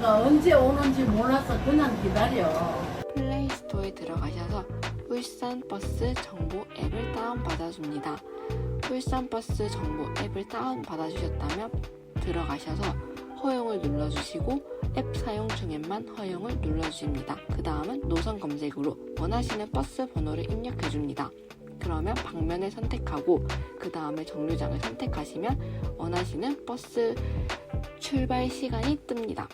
전화가 언제 오는지 몰라서 그냥 기다려. 플레이스토어에 들어가셔서 울산버스 정보 앱을 다운받아줍니다. 울산버스 정보 앱을 다운받아주셨다면 들어가셔서 허용을 눌러주시고 앱 사용 중에만 허용을 눌러주십니다. 그 다음은 노선 검색으로 원하시는 버스 번호를 입력해줍니다. 그러면 방면을 선택하고 그 다음에 정류장을 선택하시면 원하시는 버스 출발 시간이 뜹니다.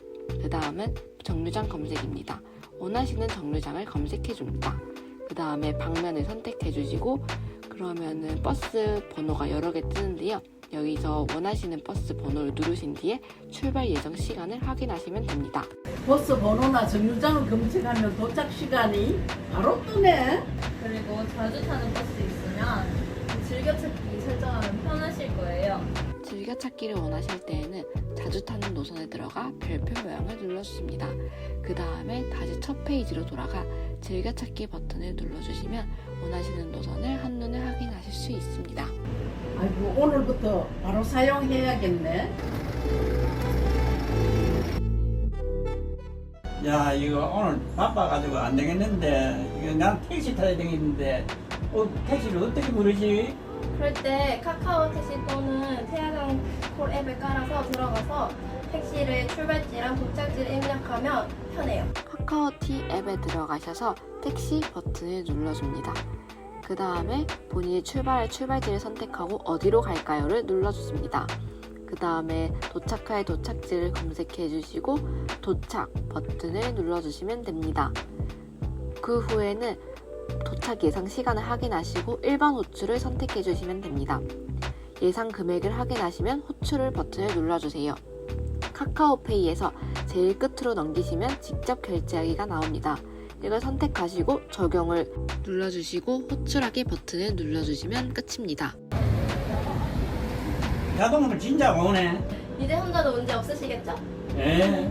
그 다음은 정류장 검색입니다. 원하시는 정류장을 검색해 줍니다. 그 다음에 방면을 선택해 주시고 그러면은 버스 번호가 여러 개 뜨는데요. 여기서 원하시는 버스 번호를 누르신 뒤에 출발 예정 시간을 확인하시면 됩니다. 버스 번호나 정류장을 검색하면 도착 시간이 바로 뜨네. 그리고 자주 타는 버스 있으면 즐겨 찾기를 원하실 때에는 자주 타는 노선에 들어가 별표 모양을 눌러주십니다. 그 다음에 다시 첫 페이지로 돌아가 즐겨 찾기 버튼을 눌러주시면 원하시는 노선을 한눈에 확인하실 수 있습니다. 아이고 오늘부터 바로 사용해야겠네. 야 이거 오늘 바빠가지고 안 되겠는데 이거 난 택시 타야 되겠는데 어, 택시를 어떻게 부르지? 그럴 때 카카오 택시 또는 태양광 콜 앱을 깔아서 들어가서 택시를 출발지랑 도착지를 입력하면 편해요. 카카오티 앱에 들어가셔서 택시 버튼을 눌러줍니다. 그 다음에 본인이 출발할 출발지를 선택하고 어디로 갈까요를 눌러주십니다. 그 다음에 도착할 도착지를 검색해 주시고 도착 버튼을 눌러주시면 됩니다. 그 후에는 도착 예상 시간을 확인하시고 일반 호출을 선택해 주시면 됩니다. 예상 금액을 확인하시면 호출 버튼을 눌러주세요. 카카오페이에서 제일 끝으로 넘기시면 직접 결제하기가 나옵니다. 이걸 선택하시고 적용을 눌러주시고 호출하기 버튼을 눌러주시면 끝입니다. 자동으로 진짜 오네. 이제 혼자도 문제 없으시겠죠? 예.